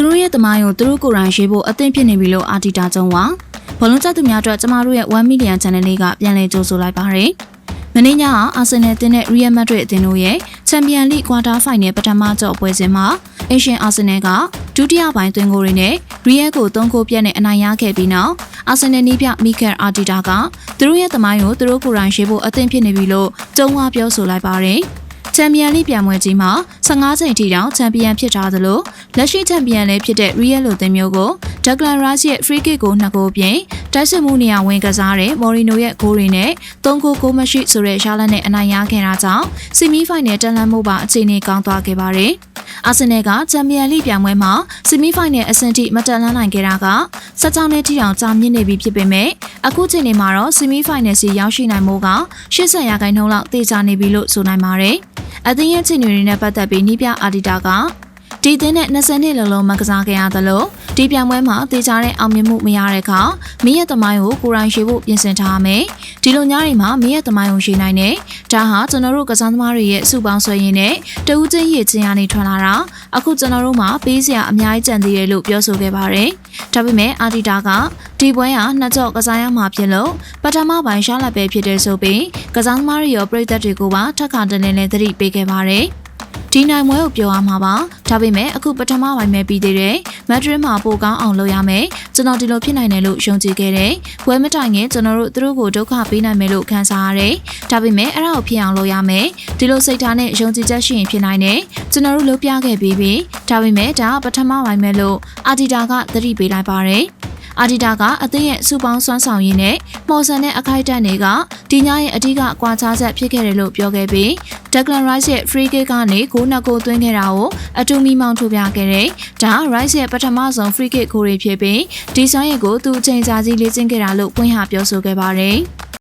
သူတို့ရဲ့တမိုင်းကိုသူတို့ကိုယ်တိုင်ရေးဖို့အသင့်ဖြစ်နေပြီလို့အာတီတာကျုံဝါဘလုံးကျသူများအတွက်ကျမတို့ရဲ့1 million channel လေးကပြန်လည်ကြိုဆိုလိုက်ပါတယ်။မနေ့ညကအာဆင်နယ်တင်းနဲ့ Real Madrid အသင်းတို့ရဲ့ Champions League Quarter Final ပထမကြော့ပွဲစဉ်မှာ Asian Arsenal ကဒုတိယပိုင်းသွင်းကိုတွေနဲ့ Real ကို3ဂိုးပြတ်နဲ့အနိုင်ရခဲ့ပြီးနောက် Arsenal နီးပြ Mikel Arteta ကသူတို့ရဲ့တမိုင်းကိုသူတို့ကိုယ်တိုင်ရေးဖို့အသင့်ဖြစ်နေပြီလို့ကြုံဝါပြောဆိုလိုက်ပါတယ်။ ချန်ပီယံလိပြိုင်ပွဲကြီးမှာ15ချိန်ထိတောင်ချန်ပီယံဖြစ်ထားသလိုလက်ရှိချန်ပီယံလည်းဖြစ်တဲ့ Real လိုသင်းမျိုးကိုဒက်ဂလန်ရာစ်ရဲ့ free kick ကိုနှစ်ဂိုးပြင်တိုက်စစ်မှုနေရာဝင်ကစားတဲ့မော်ရီနိုရဲ့ဂိုးတွေနဲ့3ဂိုးဂိုးမရှိဆိုတဲ့ရှားလက်နဲ့အနိုင်ရခဲ့တာကြောင့်ဆီမီဖိုင်နယ်တက်လန်းမှုပါအခြေအနေကောင်းသွားခဲ့ပါတယ်။အာဆင်နယ်ကချန်ပီယံလိပြိုင်ပွဲမှာဆီမီဖိုင်နယ်အဆင့်ထိမတက်လန်းနိုင်ခဲ့တာက16နှစ်ထိတောင်ကြာမြင့်နေပြီဖြစ်ပေမဲ့အခုချိန်နေမှာတော့ဆီမီဖိုင်နယ်စီရောက်ရှိနိုင်မှုက80ရာခိုင်နှုန်းလောက်တေချာနေပြီလို့ဆိုနိုင်ပါတယ်။ အသင်းရဲ့ချစ်ညွတွေနဲ့ပတ်သက်ပြီးနီးပြအာဒီတာက ဒီသင်းနဲ့20နှစ်လုံးလုံးမကစားခဲ့ရသလိုဒီပြိုင်ပွဲမှာတေချာတဲ့အောင်မြင်မှုမရတဲ့အခါမင်းရဲ့သမိုင်းကိုကိုယ်တိုင်ရွေဖို့ပြင်ဆင်ထားရမယ်ဒီလိုညတွေမှာမင်းရဲ့သမိုင်းကိုရွေနိုင်တယ်ဒါဟာကျွန်တော်တို့ကစားသမားတွေရဲ့စုပေါင်းဆွေးရင်းနဲ့တဦးချင်းရည်ချင်းကနေထွက်လာတာအခုကျွန်တော်တို့မှာပေးစရာအများကြီးကြံသေးတယ်လို့ပြောဆိုခဲ့ပါတယ်ဒါပေမဲ့အာဒီတာကဒီပွဲဟာနှစ်ကြော့ကစားရမှာဖြစ်လို့ပထမပိုင်းရှားလက်ပဲဖြစ်တယ်ဆိုပြီးကစားသမားတွေရောပြည်သက်တွေကိုပါထက်ခါတလဲလဲသတိပေးခဲ့ပါတယ် ဒီနိုင်ပွဲကိုပြောရမှာပါဒါပေမဲ့အခုပထမပိုင်းပဲပြီးသေးတယ်မက်ဒရစ်မှာပိုကောင်းအောင်လုပ်ရမယ်ကျွန်တော်ဒီလိုဖြစ်နိုင်တယ်လို့ယုံကြည်ခဲ့တယ်ပွဲမတိုင်ခင်ကျွန်တော်တို့သူတို့ကိုဒုက္ခပေးနိုင်မယ်လို့ခံစားရတယ်ဒါပေမဲ့အဲ့ဒါကိုဖြစ်အောင်လုပ်ရမယ်ဒီလိုစိတ်ထားနဲ့ယုံကြည်ချက်ရှိရင်ဖြစ်နိုင်တယ်ကျွန်တော်တို့လုပ်ပြခဲ့ပြီးပြီဒါပေမဲ့ဒါကပထမပိုင်းပဲလို့အာဒီတာကသတိပေးလိုက်ပါတယ် အာဒီတာကအသင်းရဲ့စူပေါင်းစွမ်းဆောင်ရည်နဲ့မော်ဆန်တဲ့အခိုက်အတန့်တွေကဒီညရဲ့အဓိကကွာခြားချက်ဖြစ်ခဲ့တယ်လို့ပြောခဲ့ပြီးဒက်ဂလန်ရိုက်စ်ရဲ့ free kick ကနေဂိုးနှစ်ဂိုးသွင်းခဲ့တာကိုအတူမီမောင်ထုတ်ပြခဲ့တယ်။ဒါ Rice ရဲ့ပထမဆုံး free kick ဂိုးတွေဖြစ်ပြီးဒီဆိုင်ရဲ့ကိုသူအချိန်ကြာကြီးလေ့ကျင့်ခဲ့တာလို့ပွင့်ဟပြောဆိုခဲ့ပါတယ်။